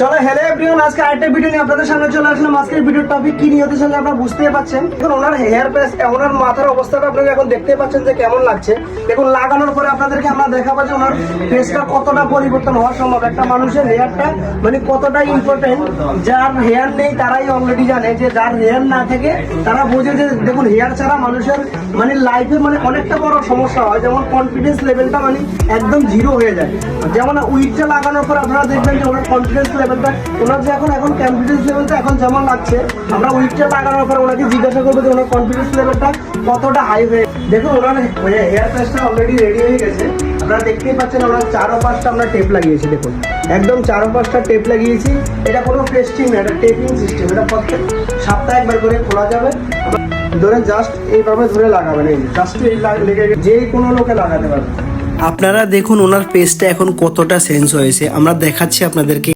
চলো hello everyone আজকে আরেকটা ভিডিও নিয়ে আপনাদের সামনে চলে আসলাম। আজকের ভিডিওর টপিক কি নিয়ে হতে চলে আপনারা বুঝতেই পাচ্ছেন এখন ওনার হেয়ার প্রেস ওনার মাথার অবস্থাটা আপনারা এখন দেখতেই পাচ্ছেন যে কেমন লাগছে। দেখুন, লাগানোর পরে আপনাদেরকে আমরা দেখাবো যে ওনার ফেসটা কতটা পরিবর্তন হওয়া সম্ভব। একটা মানুষের হেয়ারটা মানে কতটা ইম্পর্টেন্ট যার হেয়ার নেই তারাই অলরেডি জানে যে যার হেয়ার না থাকে তারা বোঝে যে, দেখুন হেয়ার ছাড়া মানুষের মানে লাইফে মানে অনেকটা বড় সমস্যা হয়। যেমন কনফিডেন্স লেভেলটা মানে একদম জিরো হয়ে যায়। যেমন উইকটা লাগানোর পর আপনারা দেখবেন যে ওনার কনফিডেন্স ওনার যে এখন এখন কনফিডেন্স লেভেলটা এখন যেমন লাগছে, আমরা উইকটা ওনাকে জিজ্ঞাসা করব যে ওনার কনফিডেন্স লেভেলটা কতটা হাই হয়ে দেখুন, ওনার হেয়ার অলরেডি রেডি হয়ে গেছে। আপনারা দেখতেই পাচ্ছেন ওনার চারো পাঁচটা আমরা টেপ লাগিয়েছি, দেখুন। একদম চারো পাঁচটা টেপ লাগিয়েছি। এটা কোনো না, এটা টেপিং সিস্টেম এটা প্রত্যেক সপ্তাহে একবার করে খোলা যাবে। ধরে জাস্ট এইভাবে ধরে লাগাবেন, এই জাস্ট এই লেগে। যে কোনো লোকে লাগাতে পারবে। আপনারা দেখুন, ওনার পেজটা এখন কতটা সেন্স হয়েছে। আমরা দেখাচ্ছি আপনাদেরকে।